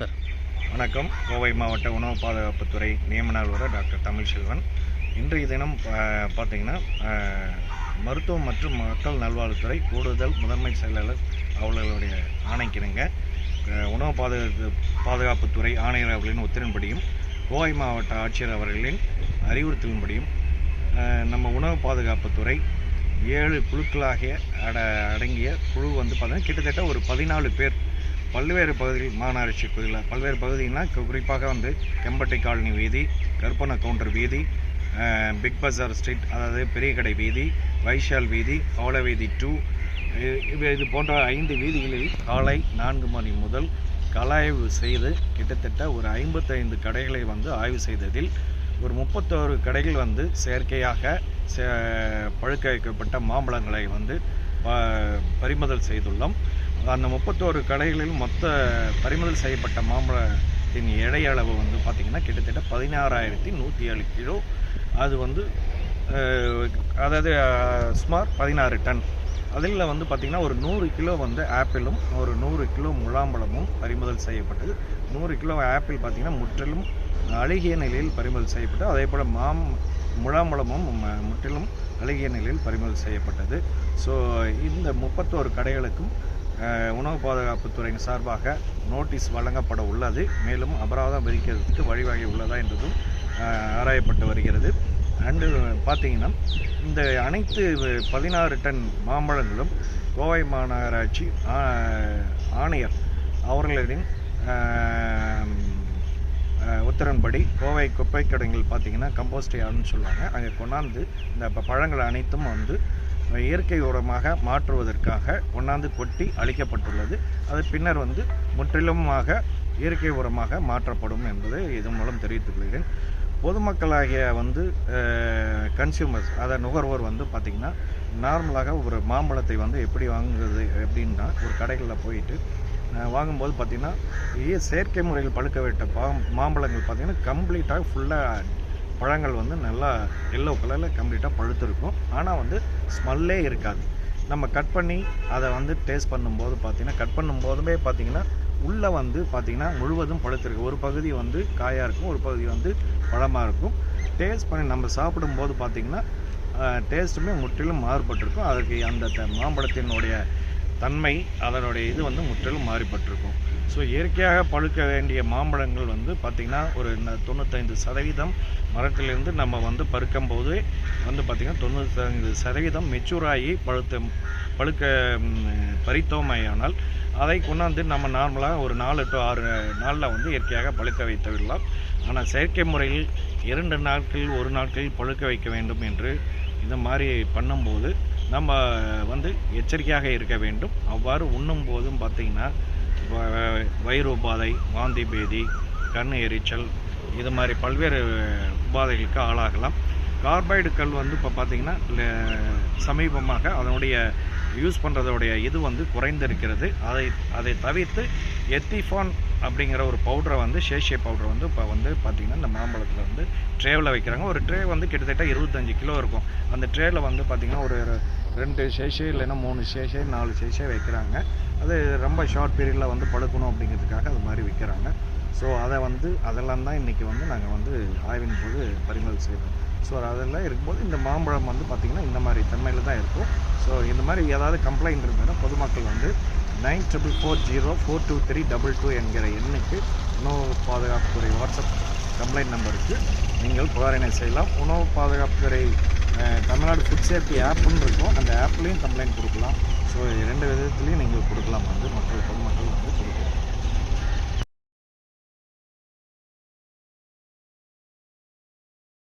Sir. வணக்கம். கோவை மாவட்ட உணவு பாதுகாப்புத்துறை நியமன அலுவலர் டாக்டர் தமிழ்செல்வன். இன்றைய தினம் பார்த்தீங்கன்னா மருத்துவம் மற்றும் மக்கள் நல்வாழ்வுத்துறை கூடுதல் முதன்மை செயலாளர் அவர்களுடைய ஆணைக்கிணங்க. உணவு பாதுகாப்பு பாதுகாப்புத்துறை ஆணையர் அவர்களின் உத்தரவின்படியும் கோவை மாவட்ட ஆட்சியர் அவர்களின் அறிவுறுத்தலின்படியும் நம்ம உணவு பாதுகாப்புத்துறை ஏழு குழுக்களாகிய அட அடங்கிய குழு வந்து பார்த்திங்கன்னா கிட்டத்தட்ட ஒரு பதினாலு பேர் பல்வேறு பகுதிகள் மாநகராட்சி பகுதியில் பல்வேறு பகுதினா குறிப்பாக வந்து கெம்பட்டை காலனி வீதி கருப்பண்ண கவுண்டர் வீதி பிக் பஜார் ஸ்ட்ரீட் அதாவது பெரிய கடை வீதி வைஷால் வீதி பவள வீதி டூ இது போன்ற ஐந்து வீதிகளில் காலை நான்கு மணி முதல் கலாய்வு செய்து கிட்டத்தட்ட ஒரு ஐம்பத்தைந்து கடைகளை வந்து ஆய்வு செய்ததில் ஒரு முப்பத்தோரு கடைகள் வந்து செயற்கையாக பழுக்க வைக்கப்பட்ட மாம்பழங்களை வந்து பறிமுதல் செய்துள்ளோம். அந்த முப்பத்தோரு கடைகளிலும் மொத்த பறிமுதல் செய்யப்பட்ட மாம்பழத்தின் எடை அளவு வந்து பார்த்திங்கன்னா கிட்டத்தட்ட பதினாறாயிரத்தி நூற்றி ஏழு கிலோ. அது வந்து அதாவது சுமார் பதினாறு டன். அதில் வந்து பார்த்திங்கன்னா ஒரு நூறு கிலோ வந்து ஆப்பிளும் ஒரு நூறு கிலோ முலாம்பழமும் பறிமுதல் செய்யப்பட்டது. நூறு கிலோ ஆப்பிள் பார்த்திங்கன்னா முற்றிலும் அழுகிய நிலையில் பறிமுதல் செய்யப்பட்டு அதே போல் மாம் முலாம்பழமும் முற்றிலும் அழுகிய நிலையில் பறிமுதல் செய்யப்பட்டது. ஸோ இந்த முப்பத்தோரு கடைகளுக்கும் உணவு பாதுகாப்புத்துறையின் சார்பாக நோட்டீஸ் வழங்கப்பட உள்ளது. மேலும் அபராதம் விதிக்கிறதுக்கு வழிவகை உள்ளதா என்றதும் ஆராயப்பட்டு வருகிறது. அண்டு பார்த்தீங்கன்னா இந்த அனைத்து பதினாறு டன் மாம்பழங்களும் கோவை மாநகராட்சி ஆணையர் அவர்களின் ஆம், கோவை குப்பை கிடங்கில் பார்த்தீங்கன்னா கம்போஸ்ட் யார்டுன்னு சொல்லுவாங்க. அங்கே கொண்டாந்து இந்த பழங்கள் அனைத்தும் வந்து இயற்கை உரமாக மாற்றுவதற்காக கொண்டாந்து கொட்டி அளிக்கப்பட்டுள்ளது அது பின்னர் வந்து முற்றிலுமாக இயற்கை உரமாக மாற்றப்படும் என்பதை இதன் மூலம் தெரிவித்துக் கொள்கிறேன். பொதுமக்களாகிய வந்து கன்சியூமர்ஸ் அதை நுகர்வோர் வந்து பார்த்திங்கன்னா நார்மலாக ஒரு மாம்பழத்தை வந்து எப்படி வாங்குறது அப்படின்னா ஒரு கடைகளில் போயிட்டு வாங்கும்போது பார்த்திங்கன்னா ஏ- செயற்கை முறையில் பழுக்க விட்ட பா மாம்பழங்கள் பார்த்திங்கன்னா கம்ப்ளீட்டாக ஃபுல்லாக பழங்கள் வந்து நல்லா எல்லோ கலரில் கம்ப்ளீட்டாக பழுத்திருக்கும். ஆனால் வந்து ஸ்மெல்லே இருக்காது. நம்ம கட் பண்ணி அதை வந்து டேஸ்ட் பண்ணும்போது பார்த்திங்கன்னா கட் பண்ணும்போதுமே பார்த்திங்கன்னா உள்ளே வந்து பார்த்திங்கன்னா முழுவதும் பழுத்திருக்கு ஒரு பகுதி வந்து காயாக இருக்கும் ஒரு பகுதி வந்து பழமாக இருக்கும். டேஸ்ட் பண்ணி நம்ம சாப்பிடும்போது பார்த்திங்கன்னா டேஸ்ட்டுமே முற்றிலும் மாறுபட்டிருக்கும். அதுக்கு அந்த மாம்பழத்தினுடைய தன்மை அதனுடைய இது வந்து முற்றிலும் மாறுபட்டிருக்கும். ஸோ இயற்கையாக பழுக்க வேண்டிய மாம்பழங்கள் வந்து பார்த்திங்கன்னா ஒரு தொண்ணூத்தைந்து சதவீதம் மரத்திலிருந்து நம்ம வந்து பருக்கும்போது வந்து பார்த்திங்கன்னா தொண்ணூத்தைந்து சதவீதம் மெச்சூராகி பழுத்த பழுக்க பறித்தோமையானால் அதை கொண்டாந்து நம்ம நார்மலாக ஒரு நாலு டு ஆறு நாளில் வந்து இயற்கையாக பழுக்க வைத்து விடலாம் ஆனால் செயற்கை முறையில் இரண்டு நாட்கள் ஒரு நாட்களில் பழுக்க வைக்க வேண்டும் என்று இந்த மாதிரி பண்ணும்போது நம்ம வந்து எச்சரிக்கையாக இருக்க வேண்டும். அவ்வாறு உண்ணும் போதும் பார்த்திங்கன்னா வயிறு உபாதை வாந்தி பேதி கண் எரிச்சல் இது மாதிரி பல்வேறு உபாதைகளுக்கு ஆளாகலாம். கார்பைடு கல் வந்து இப்போ பார்த்தீங்கன்னா சமீபமாக அதனுடைய யூஸ் பண்ணுறதோடைய இது வந்து குறைந்திருக்கிறது. அதை அதை தவிர்த்து எத்திஃபான் அப்படிங்கிற ஒரு பவுடரை வந்து சேஷிய பவுடர் வந்து இப்போ வந்து பார்த்திங்கன்னா இந்த மாம்பழத்தில் வந்து ட்ரேவில் வைக்கிறாங்க. ஒரு ட்ரே வந்து கிட்டத்தட்ட இருபத்தஞ்சி கிலோ இருக்கும். அந்த ட்ரேயில் வந்து பார்த்திங்கன்னா ஒரு ரெண்டு சேஷே இல்லைன்னா மூணு சேஷே நாலு சேஷே வைக்கிறாங்க. அது ரொம்ப ஷார்ட் பீரியடில் வந்து படுக்கணும் அப்படிங்கிறதுக்காக அது மாதிரி விற்கிறாங்க ஸோ அதை வந்து அதெல்லாம் தான் இன்றைக்கி வந்து நாங்கள் வந்து ஆய்வின் போது பறிமுதல் செய்வோம் ஸோ அதெல்லாம் இருக்கும்போது இந்த மாம்பழம் வந்து பார்த்திங்கன்னா இந்த மாதிரி தன்மையில் தான் இருக்கும். ஸோ இந்த மாதிரி ஏதாவது கம்ப்ளைண்ட் இருந்ததுன்னா பொதுமக்கள் வந்து nine triple four zero four two three double two என்கிற எண்ணுக்கு உணவு பாதுகாப்புத்துறை வாட்ஸ்அப் கம்ப்ளைண்ட் நம்பருக்கு நீங்கள் புகாரினை செய்யலாம். உணவு பாதுகாப்புத்துறை தமிழ்நாடு ஃபுட் சேஃப்டி ஆப்புன்னு இருக்கும். அந்த ஆப்லேயும் கம்ப்ளைண்ட் கொடுக்கலாம். ஸோ ரெண்டு விதத்துலேயும் நீங்கள் கொடுக்கலாம் வந்து மக்கள்